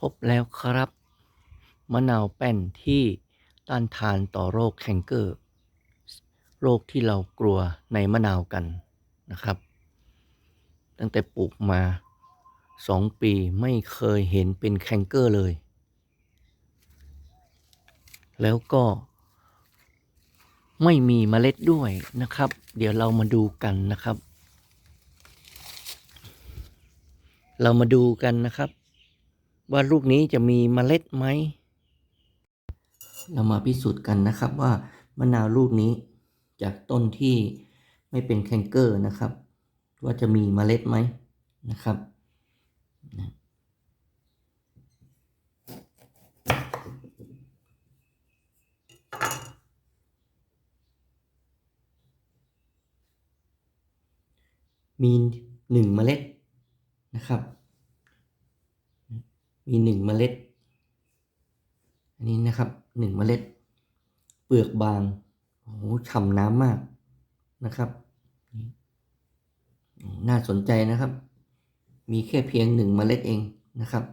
พบแล้วครับมะนาวแป้นที่ต้านทานต่อโรคแคนเกอร์ โรคที่เรากลัวในมะนาวกันนะครับ ตั้งแต่ปลูกมาสองปีไม่เคยเห็นเป็นแคนเกอร์เลย แล้วก็ไม่มีเมล็ดด้วยนะครับ เดี๋ยวเรามาดูกันนะครับ เรามาดูกันนะครับ ว่าลูกนี้จะมีเมล็ดไหม เรามาพิสูจน์กันนะครับว่ามะนาวลูกนี้จากต้นที่ไม่เป็นแคนเกอร์นะครับ ว่าจะมีเมล็ดไหมนะครับมีหนึ่งเมล็ดนะครับ มีหนึ่งเมล็ด อันนี้นะครับหนึ่งเมล็ด เปลือกบางโอ้โหฉ่ำน้ำมากนะครับ น่าสนใจนะครับ มีแค่เพียงหนึ่งเมล็ดเองนะครับ